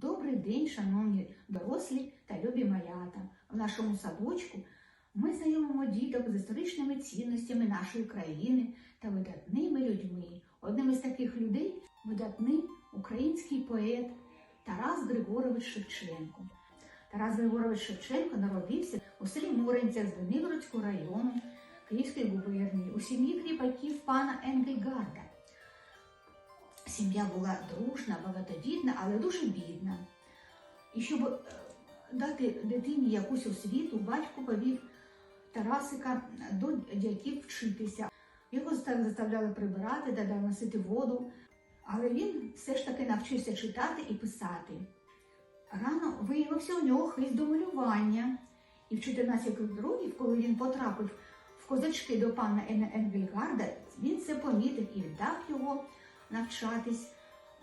Добрий день, шановні дорослі та любі малята. В нашому садочку ми знайомимо діток з історичними цінностями нашої країни та видатними людьми. Одним із таких людей видатний український поет Тарас Григорович Шевченко. Тарас Григорович Шевченко народився у селі Моринця з Венигородського району Київської губернії у сім'ї кріпаків пана Енгельгарда. Сім'я була дружна, багатодітна, але дуже бідна. І щоб е, дати дитині якусь освіту, батько повів Тарасика до дядьків вчитися. Його заставляли прибирати та носити воду, але він все ж таки навчився читати і писати. Рано виявився у нього хист до малювання. І в 14 років, коли він потрапив в козачки до пана Ен- Енгельгарда, він це помітив і віддав його навчатись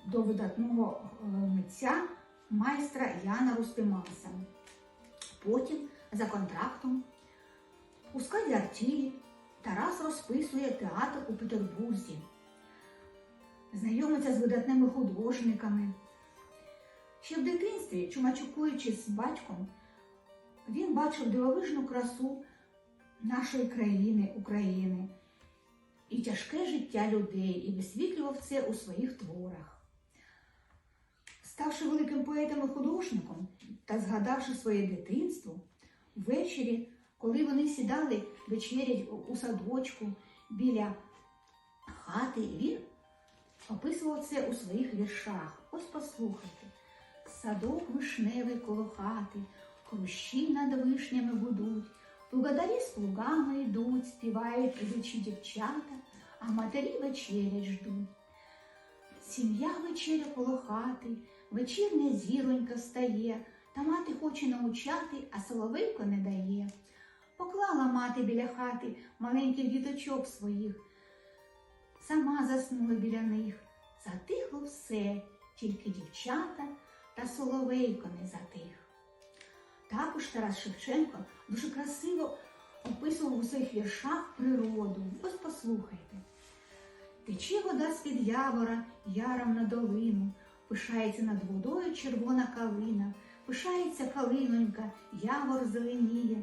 до видатного е, митця майстра Яна Рустимаса. Потім, за контрактом, у складі артілі Тарас розписує театр у Петербурзі, знайомиться з видатними художниками. Ще в дитинстві, чумачукуючись з батьком, він бачив дивовижну красу нашої країни, України і тяжке життя людей, і висвітлював це у своїх творах. Ставши великим поетом і художником та згадавши своє дитинство, ввечері, коли вони сідали вечерять у- садочку біля хати, він описував це у своїх віршах. Ось послухайте. Садок вишневий коло хати, хрущі над вишнями гудуть, Плугодарі з плугами йдуть, співають ідучі дівчата, а матері вечерять ждуть. Сім'я вечеря коло хати, вечірня зіронька встає, та мати хоче научати, а соловейко не дає. Поклала мати біля хати маленьких діточок своїх, сама заснула біля них. Затихло все, тільки дівчата та соловейко не затих. Також Тарас Шевченко дуже красиво описував у своїх віршах природу. Ось послухайте. Тече вода з-під явора, яром на долину, пишається над водою червона калина, пишається калинонька, явор зеленіє,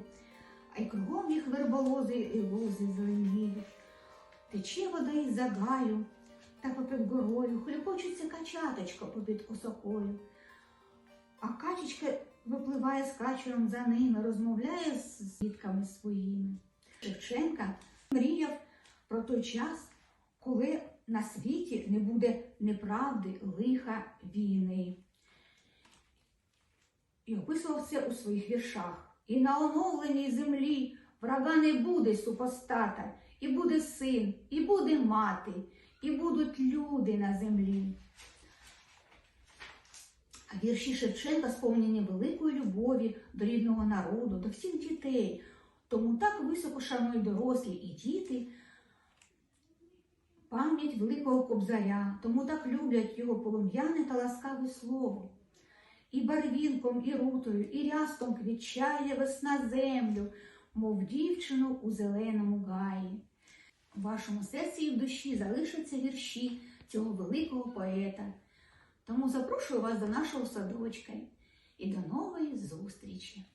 а й кругом їх верболози і лози зеленіють. Тече вода із загаю, та попід горою, хлюпочеться качаточка попід осокою. А качечка випливає з качером за ними, розмовляє з дітками своїми. Шевченка мріяв про той час, коли на світі не буде неправди, лиха, війни. І описував це у своїх віршах. І на оновленій землі врага не буде супостата, і буде син, і буде мати, і будуть люди на землі. А вірші Шевченка сповнені великої любові до рідного народу, до всіх дітей. Тому так високо шанують дорослі і діти пам'ять великого кобзаря, тому так люблять його полум'яне та ласкаве слово. І барвінком, і рутою, і рястом квітчає весна землю, мов дівчину у зеленому гаї. У вашому серці і в душі залишаться вірші цього великого поета. Тому запрошую вас до нашого садочка і до нової зустрічі!